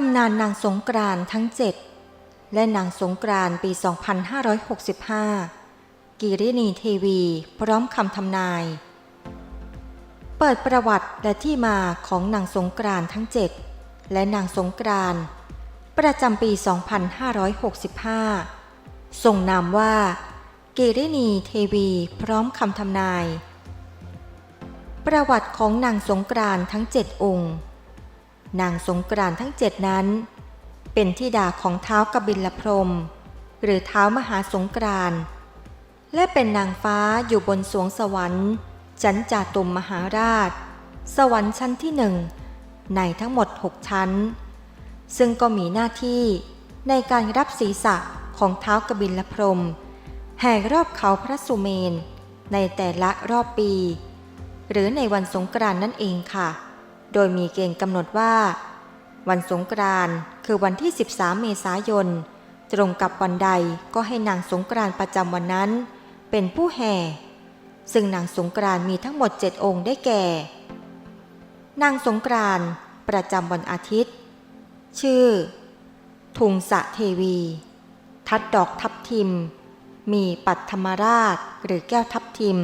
ตำนานนางสงกรานทั้งเจ็ดและนางสงกรานปี 2565 กิรินีเทวี พร้อมคำทำนาย เปิดประวัติและที่มาของนางสงกรานทั้งเจ็ดและนางสงกรานประจำปี 2565ทรงนามว่า กิรินีเทวี พร้อมคำทำนาย ประวัติของนางสงกรานทั้งเจ็ดองค์ นางสงกรานทั้งเจ็ดนั้น เป็นธิดาของเท้ากบิลพรม หรือเท้ามหาสงกรานและเป็นนางฟ้าอยู่บนสวงสวรรค์ชั้นจาตุมมหาราช สวรรค์ชั้นที่หนึ่งในทั้งหมดหกชั้น ซึ่งก็มีหน้าที่ในการรับศีรษะของเท้ากบิลพรมแห่รอบเขาพระสุเมน ในแต่ละรอบปี หรือในวันสงกรานต์นั่นเองค่ะ โดยมีเกณฑ์กำหนดว่า วันสงกรานต์คือวันที่ 13 เมษายน ตรงกับวันใดก็ให้นางสงกรานต์ประจำวันนั้น เป็นผู้แห่ ซึ่งนางสงกรานต์มีทั้งหมด 7 องค์ได้แก่ นางสงกรานต์ประจำวันอาทิตย์ ชื่อ ทุงสะเทวี ทัดดอกทับทิม มีปัตธรรมราชหรือแก้วทับทิม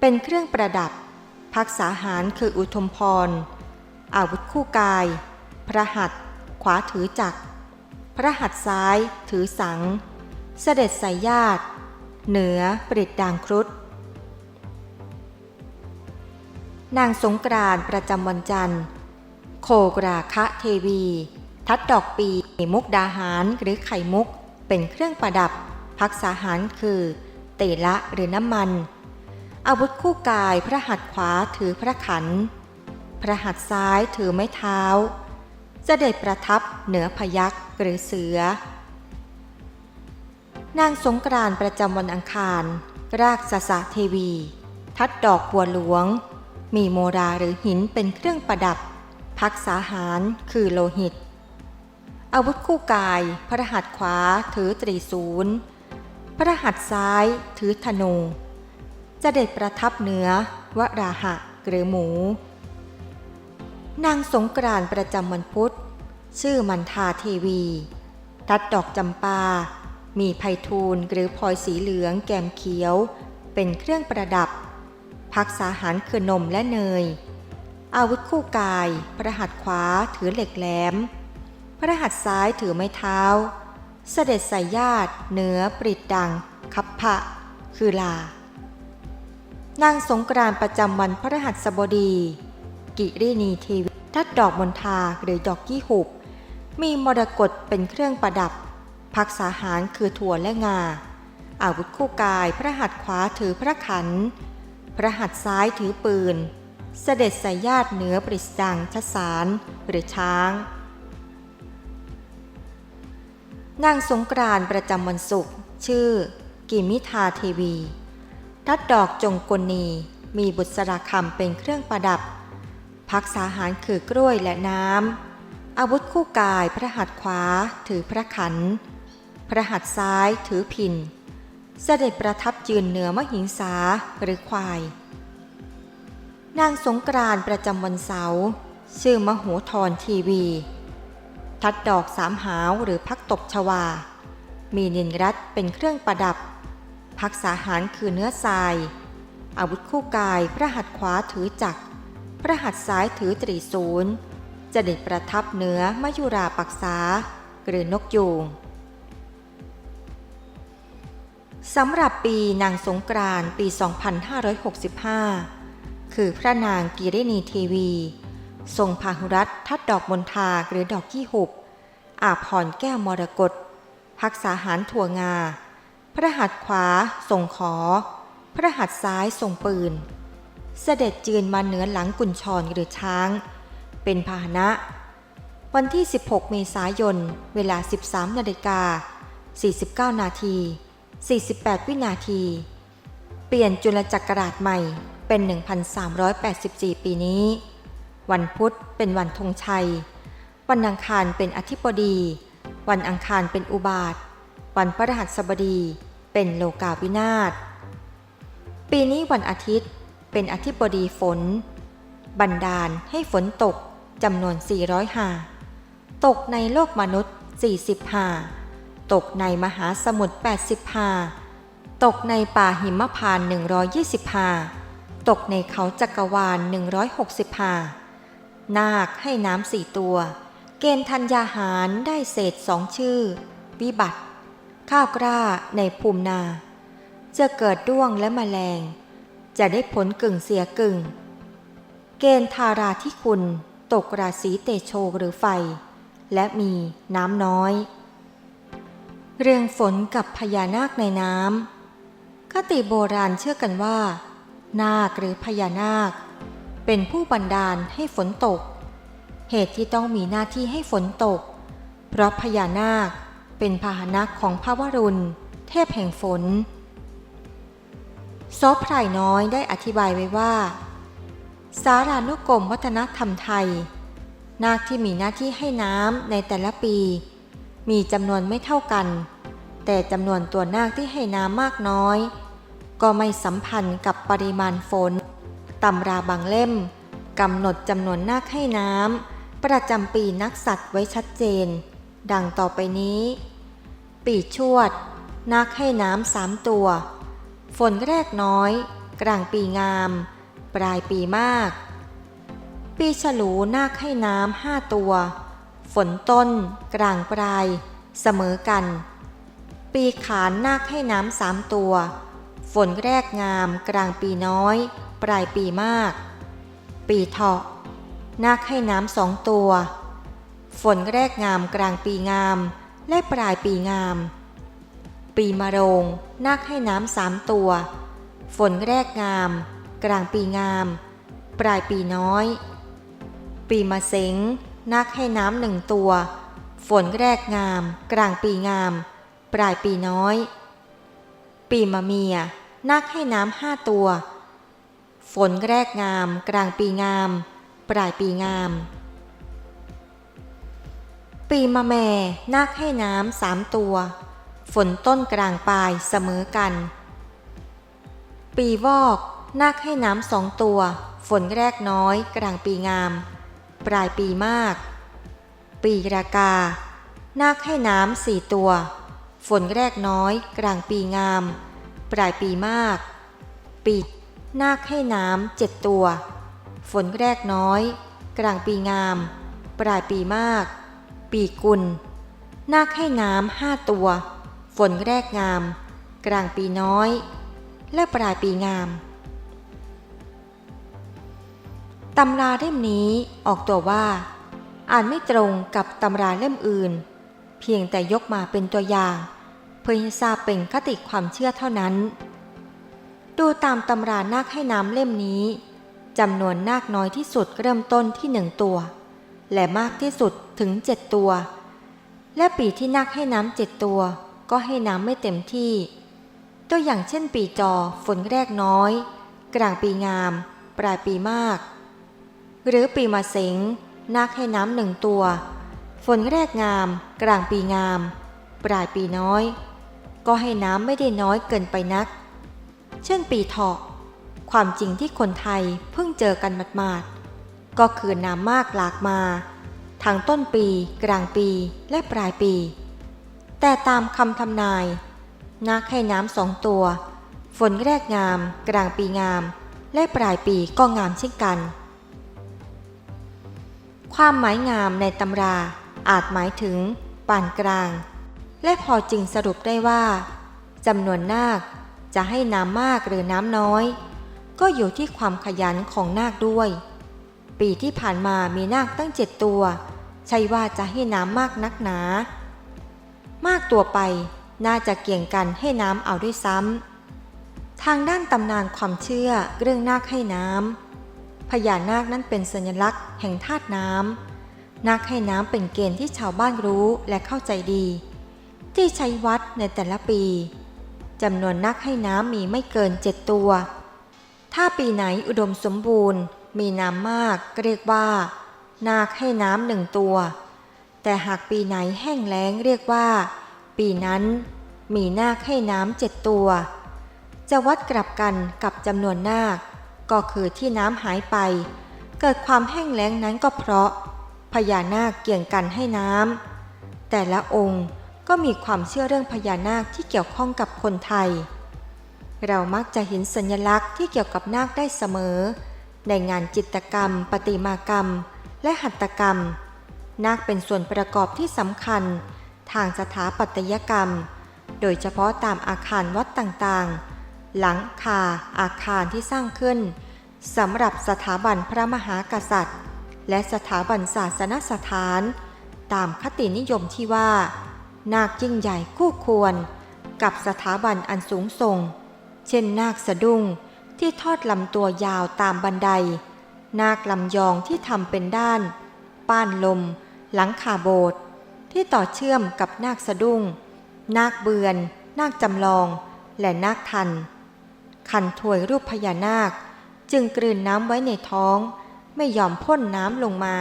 เป็นเครื่องประดับ พักษาหารคืออุทมพร อาวุธคู่กาย พระหัตถ์ขวาถือจักร พระหัตถ์ซ้ายถือสัง เสด็จสายญาติ เหนือปริดด่างครุฑนางสงกรานประจำวันจันทร์ โคกราคะเทวี ทัดดอกปีมุกดาหารหรือไข่มุกเป็นเครื่องประดับ พักษาหารคือ เตละหรือน้ำมัน อาวุธคู่กายพระหัตถ์ขวาถือพระขัน พระหัตถ์ซ้ายถือไม้เท้า เสด็จประทับเหนือพยักษ์หรือเสือ นางสงกรานต์ประจำวันอังคาร รากสสะเทวี ทัดดอกบัวหลวง มีโมราหรือหินเป็นเครื่องประดับ พักษาหารคือโลหิต อาวุธคู่กาย พระหัตถ์ขวาถือตรีศูนย์พระหัตถ์ซ้ายถือธนู เสด็จประทับเหนือวราหะหรือหมู นางสงกรานต์ประจำวันพุธ ชื่อมันทาเทวี ทัดดอกจำปา มีไพทูลหรือพลอยสีเหลืองแกมเขียว เป็นเครื่องประดับ พักษาหารคือนมและเนย อาวุธคู่กาย พระหัตถ์ขวาถือเหล็กแหลม พระหัตถ์ซ้ายถือไม้เท้า เสด็จใส่ญาติเหนือปริดดังคับพะ คือลา นางสงกรานต์ประจำวันพระรหัสบดี กิรินีเทวีทัดดอกมณฑาหรือดอกยี่หุบ มีมรกตเป็นเครื่องประดับ พักษาหารคือถั่วและงา อาวุธคู่กายพระหัตถ์ขวาถือพระขัน พระหัตถ์ซ้ายถือปืน เสด็จสายญาติเหนือปริสดังทสารหรือช้าง นางสงกรานต์ประจำวันศุกร์ชื่อ กิมิทาเทวี ทัดดอกจงกลนีมีบุษราคำเป็นเครื่องประดับ พักษาหารคือกล้วยและน้ำ อาวุธคู่กายพระหัตถ์ขวาถือพระขัน พระหัตถ์ซ้ายถือพิน เสด็จประทับยืนเหนือมหิงสาหรือควาย นางสงกรานประจำวันเสาร์ชื่อมโหธรทีวี ทัดดอกสามหาวหรือพักตบชวา มีนินรัตเป็นเครื่องประดับ พักษาหารคือเนื้อทราย อาวุธคู่กายพระหัตถ์ขวาถือจักร พระหัตถ์ซ้ายถือตรีศูนย์เด็จประทับเหนือมยุราปักษาหรือนกยูงสำหรับปีนางสงกรานต์ปี 2565 คือพระนางกิรินีเทวี ทรงพาหุรัตทัดดอกมณฑาหรือดอกยี่หุบ อาพรแก้วมรกตพักษาหารถั่วงา พระหัตถ์ขวาทรงขอ พระหัตถ์ซ้ายทรงปืน เสด็จจืนมาเหนือหลังกุญชรหรือช้าง เป็นพาหนะ วันที่ 16 เมษายน เวลา 13นาฬิกา49 นาที 48 วินาที เปลี่ยนจุลจักรราชใหม่เป็น 1,384 ปีนี้ วันพุธเป็นวันธงชัย วันอังคารเป็นอธิบดี วันอังคารเป็นอุบาท วันพฤหัสบดีเป็นโลกาวินาศ ปีนี้วันอาทิตย์เป็นอธิบดีฝน บันดาลให้ฝนตกจำนวน 400 หา ตกในโลกมนุษย์ 40 หา ตกในมหาสมุทร 80 หา ตกในป่าหิมพาน 120 หา ตกในเขาจักรวาล 160 หา นาคให้น้ำสี่ตัว เกณฑ์ธัญญาหารได้เศษสองชื่อ วิบัติ ข้าวกล้าในภูมินา จะเกิดด้วงและแมลง จะได้ผลกึ่งเสียกึ่ง เกณฑ์ทาราที่คุณตกราศีเตโชหรือไฟ และมีน้ำน้อย เรื่องฝนกับพญานาคในน้ำคติโบราณเชื่อกันว่า นาคหรือพญานาค เป็นผู้บันดาลให้ฝนตก เหตุที่ต้องมีหน้าที่ให้ฝนตก เพราะพญานาค เป็นพาหนะของพระวรุณ เทพแห่งฝน ซอฟไพรน้อยได้อธิบายไว้ว่า สารานุกรมวัฒนธรรมไทย นาคที่มีหน้าที่ให้น้ำในแต่ละปี มีจำนวนไม่เท่ากัน แต่จำนวนตัวนาคที่ให้น้ำมากน้อย ก็ไม่สัมพันธ์กับปริมาณฝนตำราบางเล่มกำหนดจำนวนนาคให้น้ำประจำปีนักสัตว์ไว้ชัดเจน ดังต่อไปนี้ ปีชวดนาคให้น้ำสามตัว ฝนแรกน้อย กลางปีงาม ปลายปีมาก ปีฉลูนาคให้น้ำห้าตัว ฝนต้น กลางปลาย เสมอกัน ปีขานนาคให้น้ำสามตัว ฝนแรกงาม กลางปีน้อย ปลายปีมาก ปีเถาะนาคให้น้ำสองตัว ฝนแรกงามกลางปีงาม และปลายปีงาม ปีมะโรงนาคให้น้ำสามตัว ฝนแรกงาม กลางปีงาม ปลายปีน้อย ปีมะเสงนาคให้น้ำหนึ่งตัว ฝนแรกงาม กลางปีงาม ปลายปีน้อย ปีมะเมียนาคให้น้ำห้าตัว ฝนแรกงาม กลางปีงาม ปลายปีงาม ปีมะแม่นาคให้น้ำสามตัว ฝนต้นกลางปลายเสมอกัน ปีวอกนาคให้น้ำสองตัว ฝนแรกน้อย กลางปีงาม ปลายปีมาก ปีรากา นาคให้น้ำสี่ตัว ฝนแรกน้อย กลางปีงาม ปลายปีมาก ปีนาคให้น้ำเจ็ดตัว ฝนแรกน้อย กลางปีงาม ปลายปีมาก ปีกุล นาคให้น้ำห้าตัว ฝนแรกงาม กลางปีน้อย และปลายปีงามตำราเล่มนี้ออกตัวว่า อ่านไม่ตรงกับตำราเล่มอื่น เพียงแต่ยกมาเป็นตัวอย่าง เพื่อให้ทราบเป็นคติความเชื่อเท่านั้น ดูตามตำรานาคให้น้ำเล่มนี้จำนวนนาคน้อยที่สุดเริ่มต้นที่หนึ่งตัว และมากที่สุดถึงเจ็ดตัว และปีที่นาคให้น้ำเจ็ดตัว ก็ให้น้ำไม่เต็มที่ ตัวอย่างเช่นปีจอฝนแรกน้อย กลางปีงาม ปลายปีมาก หรือปีมะเสงนาคให้น้ำหนึ่งตัว ฝนแรกงาม กลางปีงาม ปลายปีน้อย ก็ให้น้ำไม่ได้น้อยเกินไปนัก เช่นปีเถาะความจริงที่คนไทยเพิ่งเจอกันหมาดๆ ก็คือน้ำมากหลากมาทั้งต้นปี กลางปีและปลายปี แต่ตามคำทำนายนาคให้น้ำสองตัว ฝนแรกงาม กลางปีงาม และปลายปีก็งามเช่นกัน ความหมายงามในตำราอาจหมายถึงปานกลาง และพอจึงสรุปได้ว่าจำนวนนาคจะให้น้ำมากหรือน้ำน้อย ก็อยู่ที่ความขยันของนาคด้วย ปีที่ผ่านมามีนาคตั้งเจ็ดตัว ใช่ว่าจะให้น้ำมากนักหนา มากตัวไปน่าจะเกี่ยงกันให้น้ำเอาด้วยซ้ำ ทางด้านตำนานความเชื่อเรื่องนาคให้น้ำพญานาคนั้นเป็นสัญลักษณ์แห่งธาตุน้ำนาคให้น้ำเป็นเกณฑ์ที่ชาวบ้านรู้และเข้าใจดี ที่ใช้วัดในแต่ละปีจำนวนนาคให้น้ำมีไม่เกินเจ็ดตัว ถ้าปีไหนอุดมสมบูรณ์ มีน้ำมากก็เรียกว่า นาคให้น้ำหนึ่งตัว แต่หากปีไหนแห้งแล้งเรียกว่า ปีนั้นมีนาคให้น้ำเจ็ดตัว จะวัดกลับกันกับจำนวนนาค ก็คือที่น้ำหายไป เกิดความแห้งแล้งนั้นก็เพราะ พญานาคเกี่ยงกันให้น้ำแต่ละองค์ก็มีความเชื่อเรื่องพญานาคที่เกี่ยวข้องกับคนไทย เรามักจะเห็นสัญลักษณ์ที่เกี่ยวกับนาคได้เสมอ ในงานจิตกรรมประติมากรรม และหัตถกรรม นาคเป็นส่วนประกอบที่สำคัญ ทางสถาปัตยกรรม โดยเฉพาะตามอาคารวัดต่างๆ หลังคาอาคารที่สร้างขึ้นสำหรับสถาบันพระมหากษัตริย์ และสถาบันศาสนสถาน ตามคตินิยมที่ว่า นาคยิ่งใหญ่คู่ควร กับสถาบันอันสูงส่ง เช่นนาคสะดุ้ง ที่ทอดลำตัวยาวตามบันได นาคลำยองที่ทำเป็นด้าน ป้านลม หลังคาโบสถ์ที่ต่อเชื่อมกับนาคสะดุ้ง นาคเบือน นาคจำลอง และนาคทันคันถวยรูปพญานาค จึงกลืนน้ำไว้ในท้อง ไม่ยอมพ่นน้ำลงมา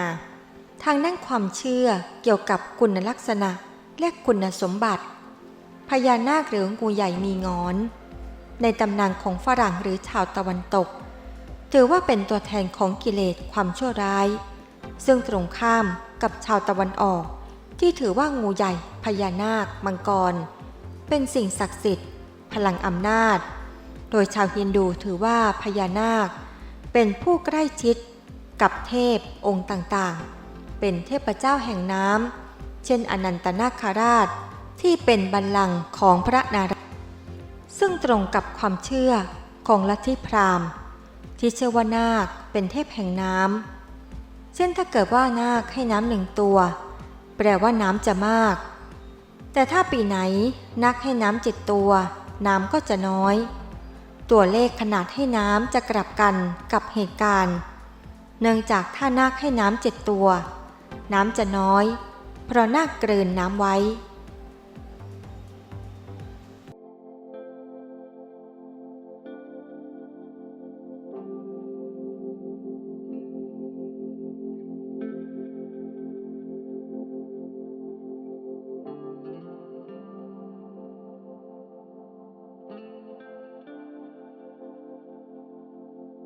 ทางด้านความเชื่อเกี่ยวกับคุณลักษณะและคุณสมบัติพญานาคหรืองูใหญ่มีงอน ในตำนานของฝรั่งหรือชาวตะวันตก ถือว่าเป็นตัวแทนของกิเลสความชั่วร้าย ซึ่งตรงข้ามกับชาวตะวันออก ที่ถือว่างูใหญ่ พญานาค มังกร เป็นสิ่งศักดิ์สิทธิ์ พลังอำนาจ โดยชาวฮินดูถือว่าพญานาค เป็นผู้ใกล้ชิด กับเทพองค์ต่างๆ เป็นเทพเจ้าแห่งน้ำเช่นอนันตนาคราชที่เป็นบัลลังก์ของพระนารายณ์ ซึ่งตรงกับความเชื่อของลัทธิพราหมณ์ ที่เชื่อว่านาคเป็นเทพแห่งน้ำเช่นถ้าเกิดว่านาคให้น้ำหนึ่งตัว แปลว่าน้ำจะมาก แต่ถ้าปีไหนนาคให้น้ำเจ็ดตัว น้ำก็จะน้อย ตัวเลขขนาดให้น้ำจะกลับกันกับเหตุการณ์ เนื่องจากถ้านาคให้น้ำเจ็ดตัว น้ำจะน้อย เพราะนาคเกลืนน้ำไว้